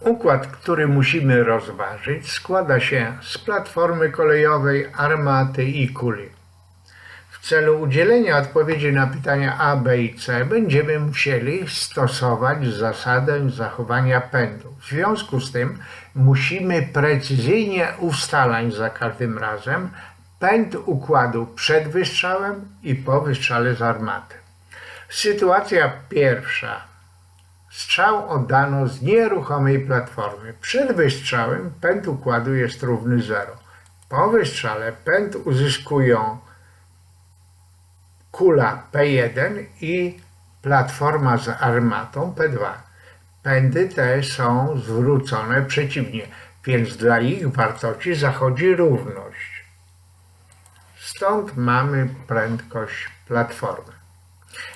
Układ, który musimy rozważyć, składa się z platformy kolejowej, armaty i kuli. W celu udzielenia odpowiedzi na pytania A, B i C będziemy musieli stosować zasadę zachowania pędu. W związku z tym musimy precyzyjnie ustalać za każdym razem pęd układu przed wystrzałem i po wystrzale z armaty. Sytuacja pierwsza. Strzał oddano z nieruchomej platformy. Przed wystrzałem pęd układu jest równy 0. Po wystrzale pęd uzyskują kula P1 i platforma z armatą P2. Pędy te są zwrócone przeciwnie, więc dla ich wartości zachodzi równość. Stąd mamy prędkość platformy.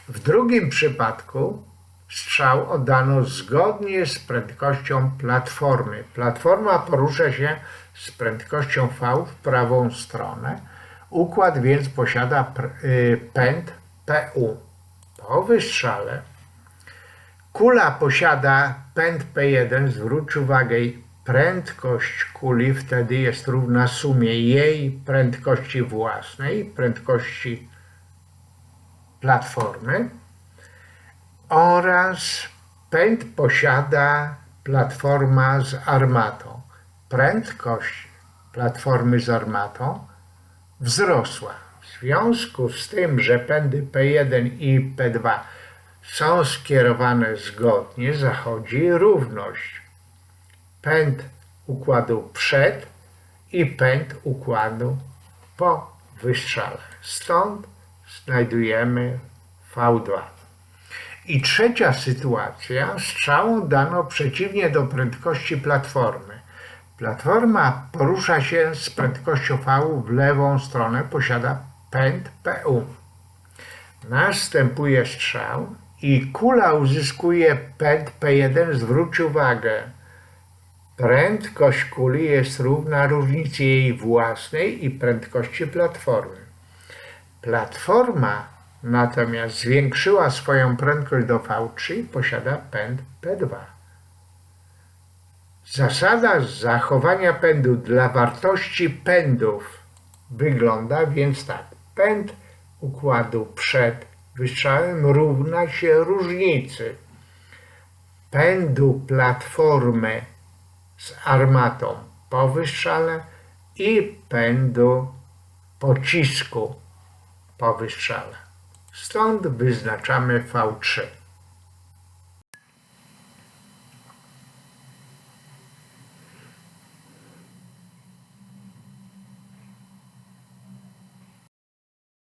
W drugim przypadku strzał oddano zgodnie z prędkością platformy. Platforma porusza się z prędkością V w prawą stronę. Układ więc posiada y, pęd PU. Po wystrzale kula posiada pęd P1. Zwróć uwagę, prędkość kuli wtedy jest równa sumie jej prędkości własnej, prędkości platformy oraz pęd posiada platforma z armatą. Prędkość platformy z armatą wzrosła. W związku z tym, że pędy P1 i P2 są skierowane zgodnie, zachodzi równość. Pęd układu przed i pęd układu po wystrzale. Stąd znajdujemy V2. I trzecia sytuacja, strzałą dano przeciwnie do prędkości platformy. Platforma porusza się z prędkością V w lewą stronę, posiada pęd PU. Następuje strzał i kula uzyskuje pęd P1. Zwróć uwagę, prędkość kuli jest równa różnicy jej własnej i prędkości platformy. Platforma natomiast zwiększyła swoją prędkość do V3 i posiada pęd P2. Zasada zachowania pędu dla wartości pędów wygląda więc tak. Pęd układu przed wystrzałem równa się różnicy pędu platformy z armatą po wystrzale i pędu pocisku po wystrzale. Stąd wyznaczamy V3.